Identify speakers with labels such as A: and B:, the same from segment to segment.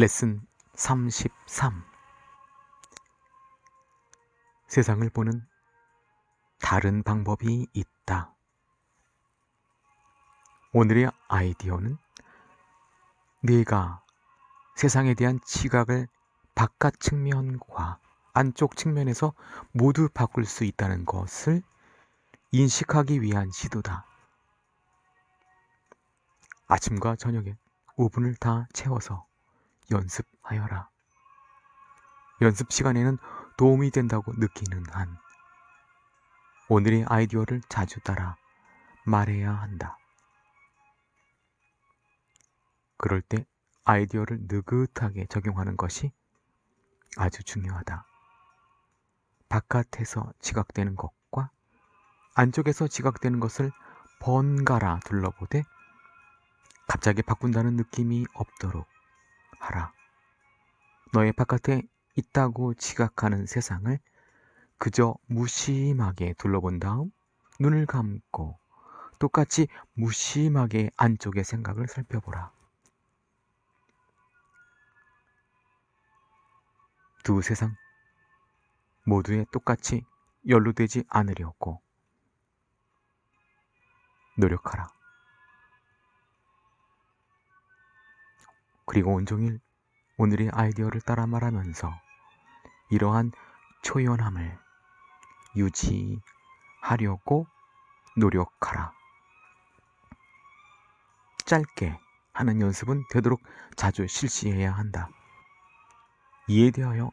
A: 레슨 33 세상을 보는 다른 방법이 있다. 오늘의 아이디어는 내가 세상에 대한 시각을 바깥 측면과 안쪽 측면에서 모두 바꿀 수 있다는 것을 인식하기 위한 시도다. 아침과 저녁에 5분을 다 채워서 연습하여라. 연습 시간에는 도움이 된다고 느끼는 한 오늘의 아이디어를 자주 따라 말해야 한다. 그럴 때 아이디어를 느긋하게 적용하는 것이 아주 중요하다. 바깥에서 지각되는 것과 안쪽에서 지각되는 것을 번갈아 둘러보되 갑자기 바꾼다는 느낌이 없도록 하라. 너의 바깥에 있다고 지각하는 세상을 그저 무심하게 둘러본 다음 눈을 감고 똑같이 무심하게 안쪽의 생각을 살펴보라. 두 세상 모두에 똑같이 연루되지 않으려고 노력하라. 그리고 온종일 오늘의 아이디어를 따라 말하면서 이러한 초연함을 유지하려고 노력하라. 짧게 하는 연습은 되도록 자주 실시해야 한다. 이에 대하여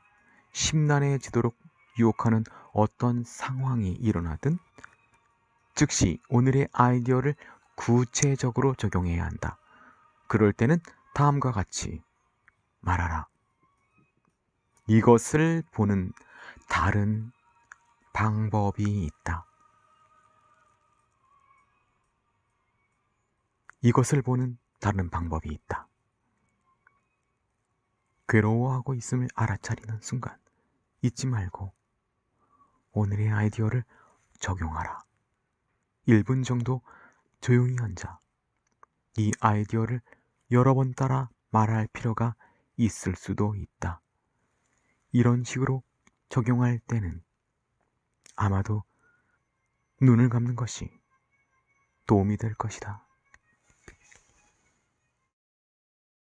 A: 심란해지도록 유혹하는 어떤 상황이 일어나든 즉시 오늘의 아이디어를 구체적으로 적용해야 한다. 그럴 때는 다음과 같이 말하라. 이것을 보는 다른 방법이 있다. 이것을 보는 다른 방법이 있다. 괴로워하고 있음을 알아차리는 순간 잊지 말고 오늘의 아이디어를 적용하라. 1분 정도 조용히 앉아 이 아이디어를 여러 번 따라 말할 필요가 있을 수도 있다. 이런 식으로 적용할 때는 아마도 눈을 감는 것이 도움이 될 것이다.